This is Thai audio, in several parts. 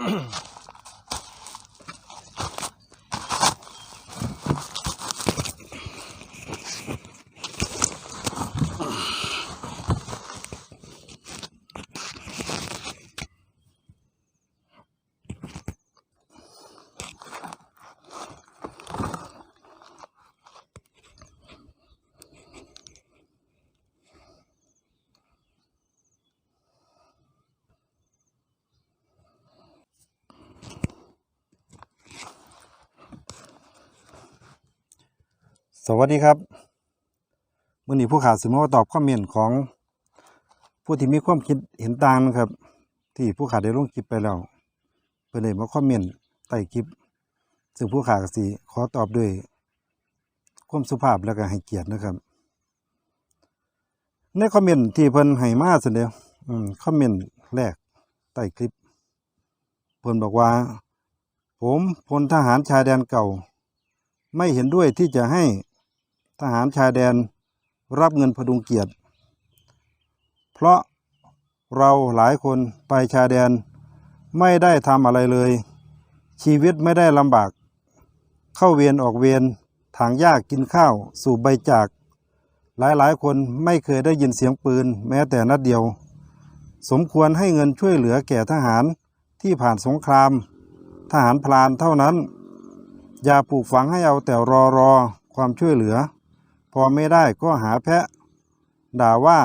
Mm-hmm. วัสดีครับมื่อนี้ผู้ข่าวสมมาตอบคอมเมนของ ผู้ที่มีความคิดเห็นต่างนะครับ ที่ผู้ข่าวได้ลงคลิปไปแล้วเพื่อนได้มาคอมเมนใต้คลิป ซึ่งผู้ข่าวก็สิขอตอบด้วยความสุภาพและก็ให้เกียรตินะครับ ในคอมเมนต์ที่เพิ่นให้มาเสนออืมคอมเมนต์แรกใต้คลิป เพิ่นบอกว่า ผมพลทหารชายแดนเก่า ไม่เห็นด้วยที่จะให้ ทหารชายแดนรับเงินพดุงเกียรติ เพราะเราหลายคนไปชายแดนไม่ได้ทำอะไรเลย ชีวิตไม่ได้ลำบาก เข้าเวียนออกเวียนถางหญ้ากกินข้าวสู่ใบจาก หลายๆ คนไม่เคยได้ยินเสียงปืนแม้แต่นัดเดียว สมควรให้เงินช่วยเหลือแก่ทหารที่ผ่านสงคราม ทหารพลานเท่านั้น อย่าปลูกฝังให้เอาแต่รอรอความช่วยเหลือ พอไม่ได้ก็หาแพะ ด่าว่า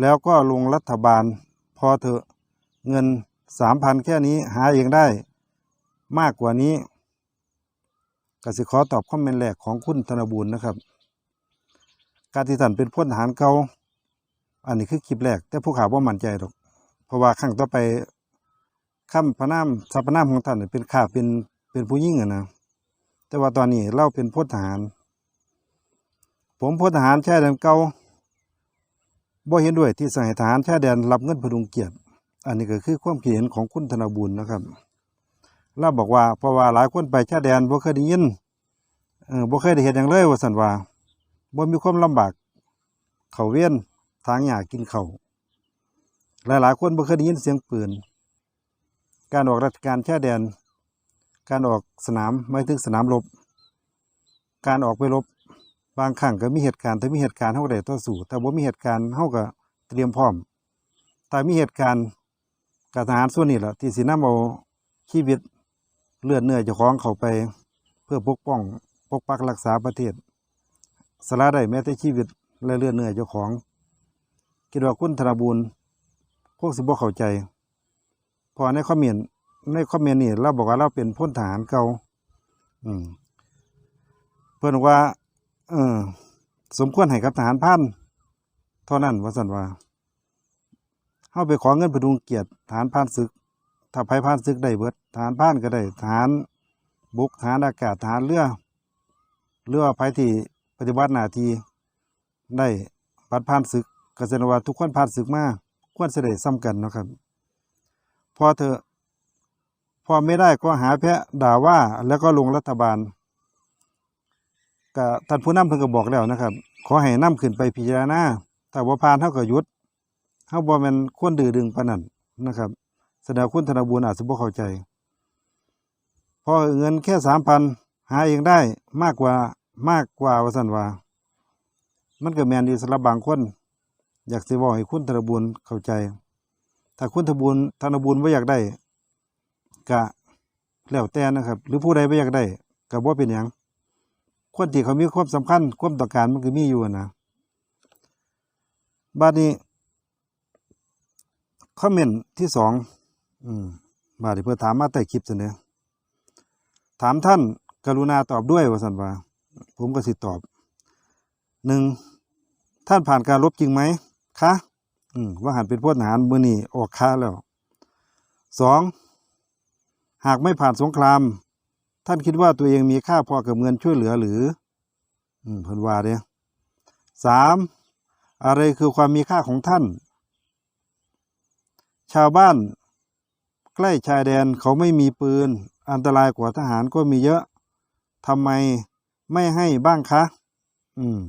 แล้วก็ลงรัฐบาล พอเถอะเงินสามพันแค่นี้หาเองได้ มากกว่านี้กสิขอตอบคอมเมนต์แรกของคุณธนบูรณ์นะครับ การที่ท่านเป็นพลทหารเก่าอันนี้คือคลิปแรก แต่ผู้ข่าวว่ามั่นใจหรอก เพราะว่าครั้งต่อไปข้ามพนามสัพนามของท่านเป็นข้าเป็นเป็นผู้ยิ่งอะนะแต่ว่าตอนนี้เราเป็นพลทหาร ผมพลทหารชายแดนเก่าบ่เห็นด้วยที่สหทหารชายแดนรับเงินพดุงเกียรติ อันนี้ก็คือความเห็นของคุณธนบุญนะครับเราบอกว่าเพราะว่าหลายคนไปชายแดนบ่เคยได้ยินเออบ่เคยได้เห็นอย่างเลยว่าสันว่าบ่มีความลำบากเขาเวียนทางหญ้ากินเขาวหลายๆคนบ่เคยได้ยินเสียงปืน การออกราชการชายแดน การออกสนามไม่ถึงสนามรบการออกไปรบ บางครั้งก็มีเหตุการณ์ถ้ามีเหตุการณ์เฮาก็ได้ต่อสู้ถ้าบ่มีเหตุการณ์เฮาก็เตรียมพร้อมถ้ามีเหตุการณ์กับทหารส่วนนี้ล่ะที่สินำเอาชีวิตเลือดเนื้อเจ้าของเข้าไป เพื่อปกป้องปกปักรักษาประเทศสละได้แม้แต่ชีวิตและเลือดเนื้อเจ้าของคิดว่าคุณธนบูรณ์คงสิบ่เข้าใจ พอในคอมเมนต์ในคอมเมนต์นี่เราบอกว่าเราเป็นพลทหารเก่าอืมเพื่อนว่า เออ สมควรให้กับทหารพันเท่านั้นว่าสันว่าเฮาไปขอเงินพดุงเกียรติทหารพานศึก ถ้าไผพานศึกได้เบิดทหารพานก็ได้ทหารบุกทหารอากาศทหารเรือเรือไผที่ปฏิบัติหน้าที่ได้บัตรพานศึกก็แสดงว่าทุกคนพานศึกมาควรจะได้ซ้ำกันนะครับ พอเถอะพอไม่ได้ก็หาแพะด่าว่าแล้วก็ลงรัฐบาล ก็ท่านผู้นำเพิ่นก็บอกแล้วนะครับ ขอให้นำขึ้นไปพิจารณาถ้าบ่ผ่านเฮาก็หยุดเฮาบ่แม่นควรดื้อดึงปานนั้นนะครับแสดงคุณธนบุญอาจสิบ่เข้าใจพอเงินแค่3,000หาเองได้มากกว่ามากกว่าว่าซั่นว่า มันก็แมนดีสำหรับบางคน อยากสิบอกให้คุณธนบุญเข้าใจ ถ้าคุณธนบุญธนบุญบ่อยากได้ก็แล้วแต่นะครับ หรือผู้ใดไม่อยากได้ก็บ่เป็นหยัง คนที่เขามีความสำคัญความต้อการมันก็มีอยู่นะบัดนี้คอมเมนต์ที่สองอืมบาดนี้เพื่อถามมาใต้คลิปเสนอถามท่านกรุณาตอบด้วยว่าสันว่า ผมก็สิตอบหนึ่งท่านผ่านการรบจริงไหมคะอืมว่าหันเป็นพวกทหารมือนี่ออกค้าแล้วสองหากไม่ผ่านสงคราม ท่านคิดว่าตัวเองมีค่าพอกับเงินช่วยเหลือหรืออืมเพิ่นว่าเด้สามอะไรคือความมีค่าของท่าน ชาวบ้าน ใกล้ชายแดนเขาไม่มีปืน อันตรายกว่าทหารก็มีเยอะทำไมไม่ให้บ้างคะ อืม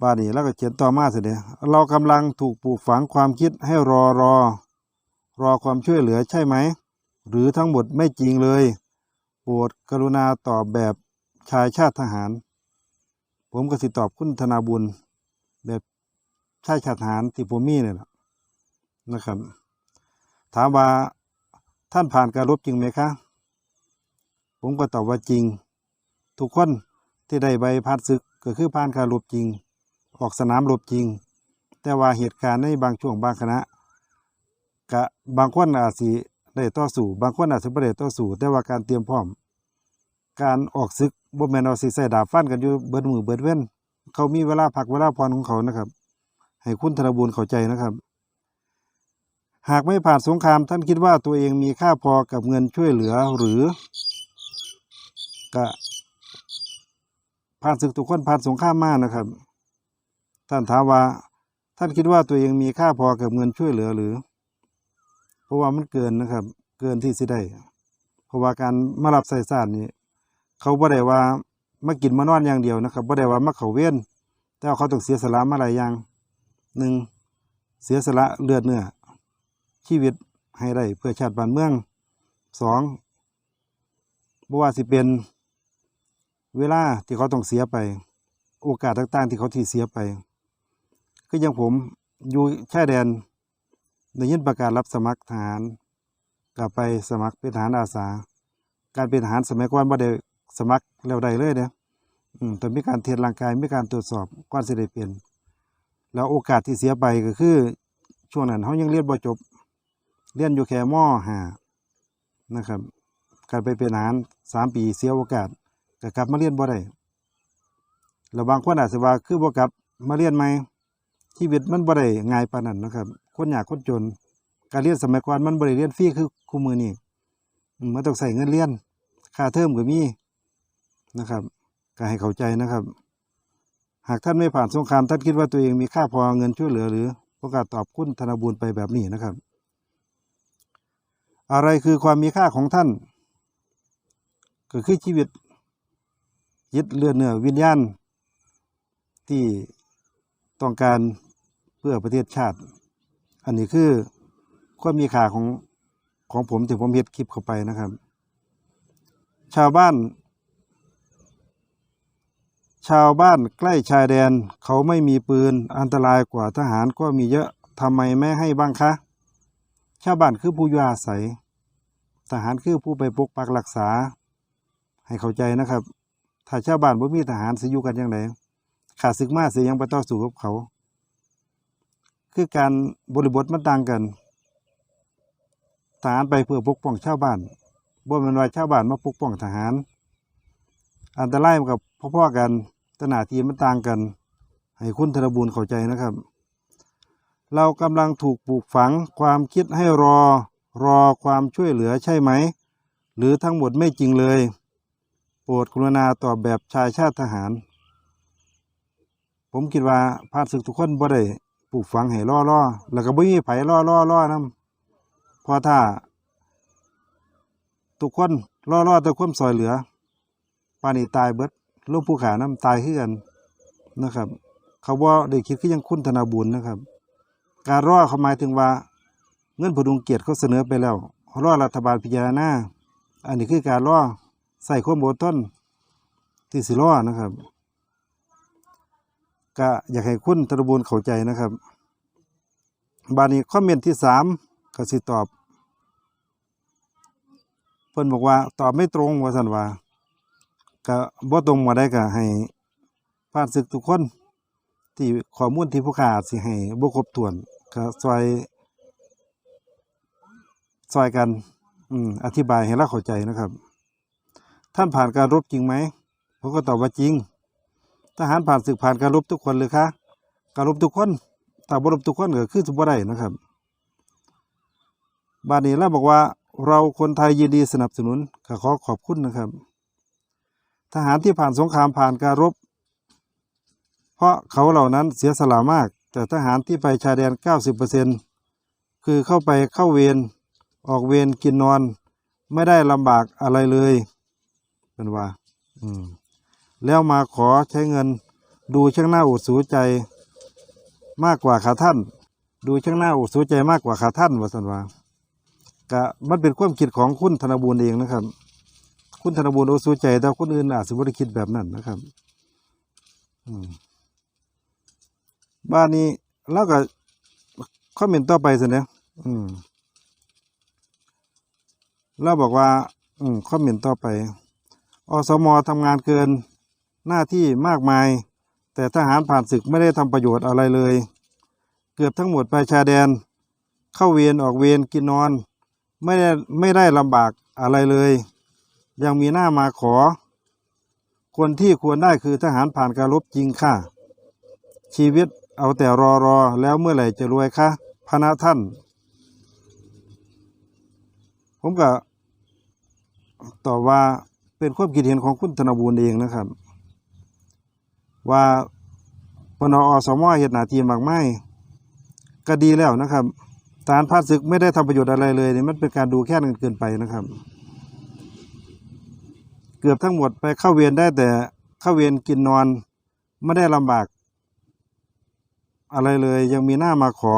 บาดนี้แล้วก็เขียนต่อมาสิเดียเรากำลังถูกปลูกฝังความคิดให้รอรอ รอความช่วยเหลือใช่ไหม หรือทั้งหมดไม่จริงเลยโปรดกรุณาตอบแบบชายชาติทหาร ผมก็สิตอบคุณธนาบุญ แบบชายชาติทหารที่ผมมีเนี่ยนะนะครับ ถามว่าท่านผ่านการรบจริงไหมคะ ผมก็ตอบว่าจริง ทุกคนที่ได้ใบพัดศึกก็คือผ่านการรบจริง ออกสนามรบจริง แต่ว่าเหตุการณ์ในบางช่วงบางคณะกะบางคนอาจสิ ได้ต่อสู้บางคนอาจสิบ่ได้ต่อสู้แต่ว่าการเตรียมพร้อม การออกศึกบ่แมนว่าสิใส่ดาบฟันกันอยู่เบิดมือเบิดเว้น เขามีเวลาพักเวลาผ่อนของเขานะครับ ให้คุณธนบูรณ์เข้าใจนะครับ หากไม่ผ่านสงครามท่านคิดว่าตัวเองมีค่าพอกับเงินช่วยเหลือหรือก็ผ่านศึกทุกคนผ่านสงครามมานะครับ ท่านถามว่าท่านคิดว่าตัวเองมีค่าพอกับเงินช่วยเหลือหรือ เพราะว่ามันเกินนะครับ เกินที่สิได้ เพราะว่าการมารับใส่สารนี่เขาบ่ได้ว่ามากินมานอนอย่างเดียวนะครับบ่ได้ว่ามาเขาเว้นแต่ว่าเขาต้องเสียสละมาหลายอย่างหนึ่งเสียสละเลือดเนื้อชีวิตให้ได้เพื่อชาติบ้านเมืองสองบ่ว่าสิเป็นเวลาที่เขาต้องเสียไป โอกาสต่างๆ ที่เขาที่เสียไปก็อยังผมอยู่ชายแดน ได้ยินประกาศรับสมัครทหารกลับไปสมัครเป็นทหารอาสา การเป็นทหารสมัยก่อนบ่ได้สมัครแล้วได้เลยเด้ออืมต้องมีการเทสร่างกายมีการตรวจสอบก่อนสิได้เป็น แล้วโอกาสที่เสียไปก็คือ ช่วงนั้นเขายังเรียนบ่จบ เรียนอยู่แค่มห้านะครับ การไปเป็นทหารสามปีเสียโอกาสก็กลับมาเรียนบ่ได้แล้วบางคนอาจจะว่าคือบ่กลับมาเรียนใหม ชีวิตมันบ่ได้ง่ายปานนั้นนะครับ คนยากคนจน การเรียนสมัยก่อนมันบ่ได้เรียนฟรีคือคู่มือนี้อืมมันต้องใส่เงินเรียนค่าเทอมก็มีนะครับก็ให้เข้าใจนะครับ หากท่านไม่ผ่านสงครามท่านคิดว่าตัวเองมีค่าพอเงินช่วยเหลือหรือประกาศตอบคุณธนบูรณ์ไปแบบนี้นะครับ อะไรคือความมีค่าของท่าน ก็คือชีวิตยึดเลือดเนื้อวิญญาณที่ ต้องการเพื่อประเทศชาติ อันนี้คือความมีค่าของของผมที่ผมเฮ็ดคลิปเข้าไปนะครับ ชาวบ้าน ชาวบ้านใกล้ชายแดน เขาไม่มีปืนอันตรายกว่าทหารก็มีเยอะทำไมไม่ให้บ้างคะ ชาวบ้านคือผู้อยู่อาศัย ทหารคือผู้ไปปกปักรักษา ให้เข้าใจนะครับ ถ้าชาวบ้านบ่มีทหารสิอยู่กันยังไง ขาดศึกมาเสิยังไปต่อสู้กับเขา คือการบริบทมันต่างกันทหารไปเพื่อปกป้องชาวบ้านบ่แม่นว่าชาวบ้านมาปกป้องทหาร อันตรายกับพ่อๆกันตนาทีมันต่างกัน ให้คุณธนบูรณ์เข้าใจนะครับ เรากำลังถูกปลูกฝังความคิดให้รอรอความช่วยเหลือใช่ไหม หรือทั้งหมดไม่จริงเลย โปรดกรุณาตอบแบบชายชาติทหาร ผมคิดว่าพานศึกทุกคนบ่ได้ปลูกฝังให้รอรอแล้วก็บ่มีไผรอรอรอนํเพราะถ้า ทุกคนรอรอแต่ความซอยเหลือปานนี้ตายเบิดลงภูขาน้ำตายคือกันนะครับ เขาบ่าได้คิดคือยังคุณธนาบุญนะครับ การรอเขาหมายถึงว่า เงินพดุงเกียรติเขาเสนอไปแล้วรอรัฐบาลพิจารณาอันนี้คือการรอใส่ความอดทนที่สิรอนะครับ ก็อยากให้คุณธนบุญเข้าใจนะครับ บานี้คอมเมนต์ที่สามก็สิตอบเพิ่นบอกว่าตอบไม่ตรงว่าสันว่าก็บ่ตรงมาได้ก็ให้ผ่านศึกทุกคนที่ข้อมูลที่ผู้ขาอาจสิให้บ่ครบถ้วนก็ซอยซอยกันอืมอธิบายให้เราเข้าใจนะครับ ท่านผ่านการรบจริงไหมผมก็ตอบว่าจริง ทหารผ่านศึกผ่านการรบทุกคนเลยคะการรบทุกคนถ้าบรบทุกคนก็คือสิบ่ได้นะครับบาดนี้เราบอกว่าเราคนไทยยินดีสนับสนุนก็ขอขอบคุณนะครับ ทหารที่ผ่านสงครามผ่านการรบ เพราะเขาเหล่านั้นเสียสละมาก แต่ทหารที่ไปชายแดน 90%คือเข้าไปเข้าเวรออกเวรกินนอน ไม่ได้ลำบากอะไรเลยเป็นว่า อืม แล้วมาขอใช้เงิน ดูช่างหน้าอุดสูใจ มากกว่าขาท่าน ดูช่างหน้าอุดสูใจมากกว่าขาท่านว่าสันว่ากะมันเป็นความคิดของคุณธนบูรเองนะครับ คุณธนบูรโอสูใจแต่คนอื่นอาจจะไม่ได้คิดแบบนั้นนะครับบ้านนี้แล้วก็คอมเมนต์ต่อไปสินะอืมเราบอกว่า อืมคอมเมนต์ต่อไป อสมทำงานเกิน หน้าที่มากมาย แต่ทหารผ่านศึกไม่ได้ทำประโยชน์อะไรเลย เกือบทั้งหมดไปชายแดน เข้าเวรออกเวรกินนอน ไม่ได้ไม่ได้ลำบากอะไรเลย ยังมีหน้ามาขอ คนที่ควรได้คือทหารผ่านการรบจริงค่ะ ชีวิตเอาแต่รอรอแล้วเมื่อไหร่จะรวยคะพระนะท่าน ผมก็ตอบว่าเป็นความคิดเห็นของคุณธนบูรณ์เองนะครับ ว่าปนอสมเหตุหนาทีมากไม่ก็ดีแล้วนะครับทหารพาดศึกไม่ได้ทำประโยชน์อะไรเลยนี่มันเป็นการดูแค่นกันเกินไปนะครับ เกือบทั้งหมดไปเข้าเวรได้แต่เข้าเวรกินนอนไม่ได้ลำบาก อะไรเลยยังมีหน้ามาขอ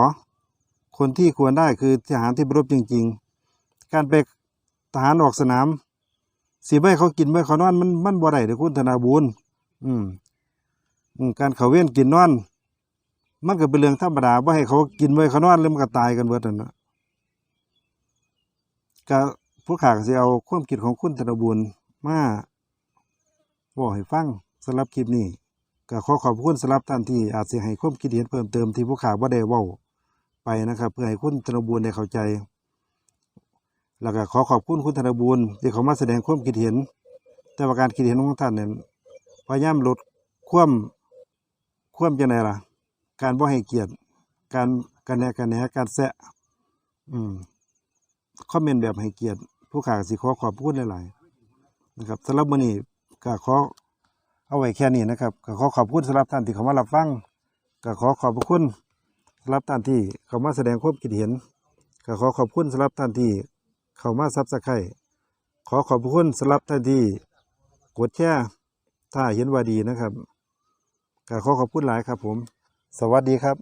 คนที่ควรได้คือทหารที่บรบจริง ๆ การไปทหารออกสนามสีใบเขากินใบเขานอนมันมันบ่ได้เด้อคุณธนาบุญอืม การเขาเว้นกินนอน มันก็เป็นเรื่องธรรมดาบ่าให้เขากินใบเขานอนแล้วมันก็ตายกันเบิดนั่นนะก็ผู้ขาก็สิเอาความคิดของคุณธนบุญมาบอกให้ฟังสำหรับคลิปนี้ก็ขอขอบคุณสำหรับท่านที่อาจสิให้ความคิดเห็นเพิ่มเติมที่ผู้ขาบ่าได้ว้าไปนะครับ เพื่อให้คุณธนบุญได้เข้าใจ แล้วก็ขอขอบคุณคุณธนบูรณ์ที่เขามาแสดงความคิดเห็น แต่ว่าการคิดเห็นของท่านเนี่ยพยายามลดความ ความจังไดล่ะ การบ่ให้เกียรติ การกันแหนกันแหนการแซะ อืมคอมเมนต์แบบให้เกียรติ ผู้ข่าสิขอขอบคุณหลายๆนะครับสำหรับมื้อนี้ก็ขอเอาไว้แค่นี้นะครับก็ขอขอบคุณสำหรับท่านที่เขามารับฟังก็ขอขอบพระคุณสำหรับท่านที่เขามาแสดงความคิดเห็นก็ขอขอบคุณสำหรับท่านที่เข้ามาซับสไครต์ขอขอบพระคุณสำหรับท่านที่กดแชร์ถ้าเห็นว่าดีนะครับ ก็ขอขอบคุณหลายครับผม สวัสดีครับ